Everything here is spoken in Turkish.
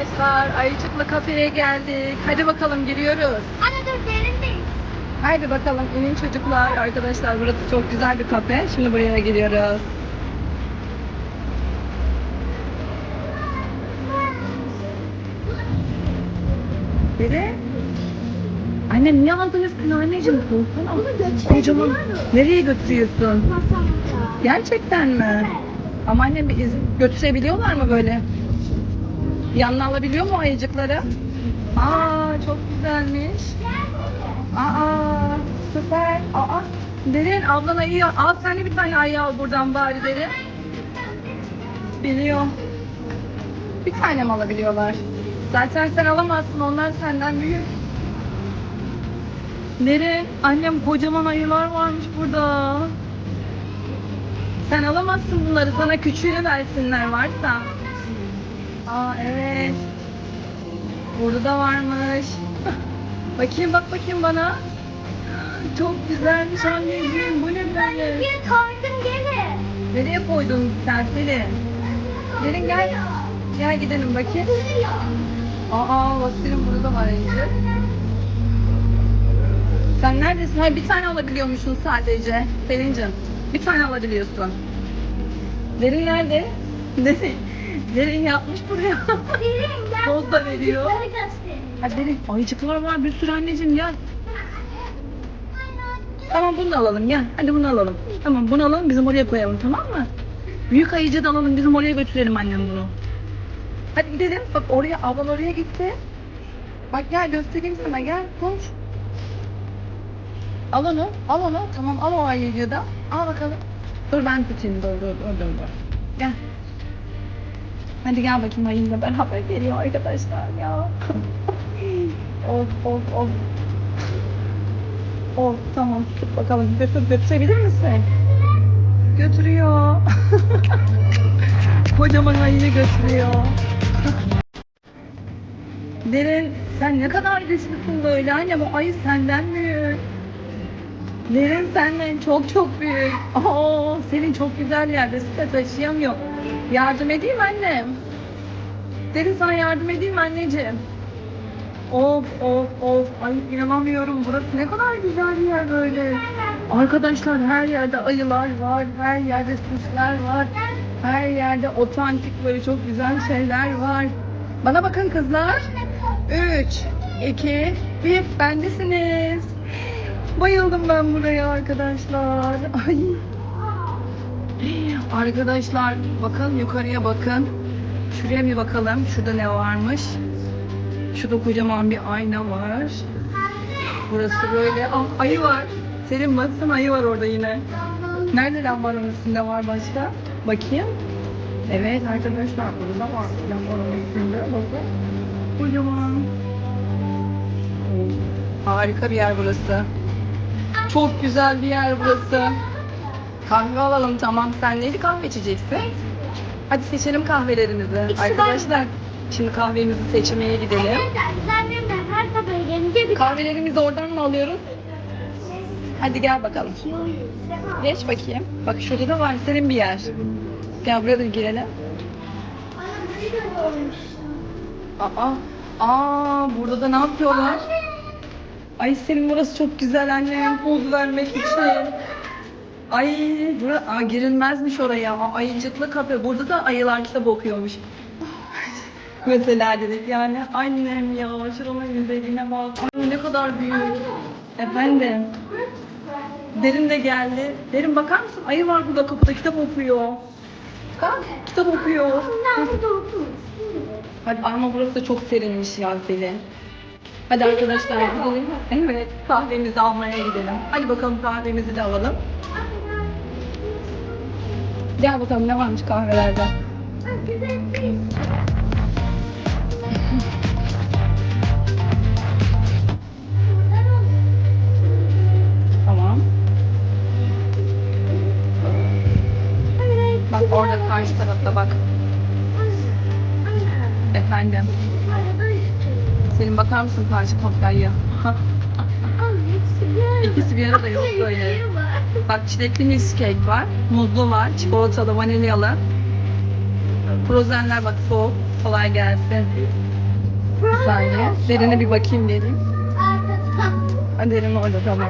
arkadaşlar. Ayıcıklı kafeye geldik. Hadi bakalım giriyoruz. Anne dur derindeyiz. Haydi bakalım inin çocuklar. Arkadaşlar burası çok güzel bir kafe. Şimdi buraya giriyoruz. Biri. Anne niye aldın üstüne anneciğim? Korksana. Bunu götürebiliyor Kocaman. Nereye götürüyorsun? Gerçekten mi? Ama annem bir izin götürebiliyorlar mı böyle? Yanına alabiliyor mu ayıcıkları? Aa çok güzelmiş. Aa süper. Aa Derin ablan ayı al sen de bir tane ayı al buradan bari Derin. Biliyor. Bir tane mi alabiliyorlar? Zaten sen alamazsın onlar senden büyük. Derin annem kocaman ayılar varmış burada. Sen alamazsın bunları. Sana küçüğünü versinler varsa. Aa evet. Burada da varmış. bakayım bak bakayım bana. Çok güzelmiş anneciğim. Bu ne böyle? Bir koydum gene. Nereye koydun sen Selin? Derin gel. Gel gidelim bakayım. Aa Vasil'in burada da var Ece. Sen neredesin? Hayır bir tane alabiliyormuşsun sadece. Selin'cim. Bir tane alabiliyorsun. Derin nerede? Derin. Derin yapmış buraya. Derin gel. Poz da veriyor. Hadi Derin. Ayıcıklar var bir sürü anneciğim gel. Tamam bunu da alalım gel. Hadi bunu alalım. Tamam bunu alalım bizim oraya koyalım tamam mı? Büyük ayıcı da alalım bizim oraya götürelim annem bunu. Hadi gidelim. Bak oraya ablan oraya gitti. Bak gel göstereyim sana gel. Konuş. Al onu. Al onu. Tamam al o ayıcı da. Al bakalım. Dur ben tutayım. Dur dur dur. dur. Gel. Hadi gel bakayım ayıyla beraber geliyor arkadaşlar ya. of of of. Of tamam tut bakalım götür götürebilir misin? Götürüyor. Kocaman ayıyı götürüyor. Derin sen ne kadar güçlüsün böyle annem o ayı senden büyük. Derin senden çok çok büyük. Oo, senin çok güzel yerde de taşıyamıyor. Yardım edeyim annem. Derin sana yardım edeyim anneciğim. Of of of. Ay inanamıyorum. Burası ne kadar güzel bir yer böyle. Arkadaşlar her yerde ayılar var. Her yerde süsler var. Her yerde otantik böyle çok güzel şeyler var. Bana bakın kızlar. 3, 2, 1. Bendesiniz. Bayıldım ben buraya arkadaşlar. Ay. Arkadaşlar bakın yukarıya bakın. Şuraya bir bakalım. Şurada ne varmış? Şurada kocaman bir ayna var. Burası böyle. Ah, ayı var. Selim baksana ayı var orada yine. Nerede lambanın üstünde var başka? Bakayım. Evet arkadaşlar burada var. Lambanın üstünde bakın. Kocaman. Harika bir yer burası. Çok güzel bir yer burası. Kahve alalım tamam. Sen neydi kahve içeceksin? Hadi seçelim kahvelerimizi. İkisi Arkadaşlar şimdi kahvemizi seçmeye gidelim. Annem de her kafeye gelince bir Kahvelerimizi oradan mı alıyoruz? Hadi gel bakalım. Geç bakayım. Bak şurada da var senin bir yer. Gel buraya da girelim. Aa, aa burada da ne yapıyorlar? Ay senin burası çok güzel annem poz vermek için. Ay bura aa, girilmezmiş oraya. Aa, Ayıcıklı kafe. Burada da ayılar kitap okuyormuş. Mesela dedik yani annem ya şuranın güzelliğine bak. Ay, ne kadar büyük. Efendim. Derin de geldi. Derin bakar mısın? Ayı var burada kapıda kitap okuyor. Bak kitap okuyor. Hadi ama burası da çok serinmiş ya Selin. Hadi arkadaşlar gidelim. Evet kahvemizi almaya gidelim. Hadi bakalım kahvemizi de alalım. Gel bakalım ne varmış kahvelerde. Tamam. Bak orada karşı tarafta bak. Efendim. Senin bakar mısın karşı kopyayı? İkisi bir arada yok böyle. Bak çilekli cheesecake var, muzlu var, çikolatalı, vanilyalı. Frozenler bak soğuk, kolay gelsin. Bir saniye. Derine bir bakayım dedim. Derin orada tamam.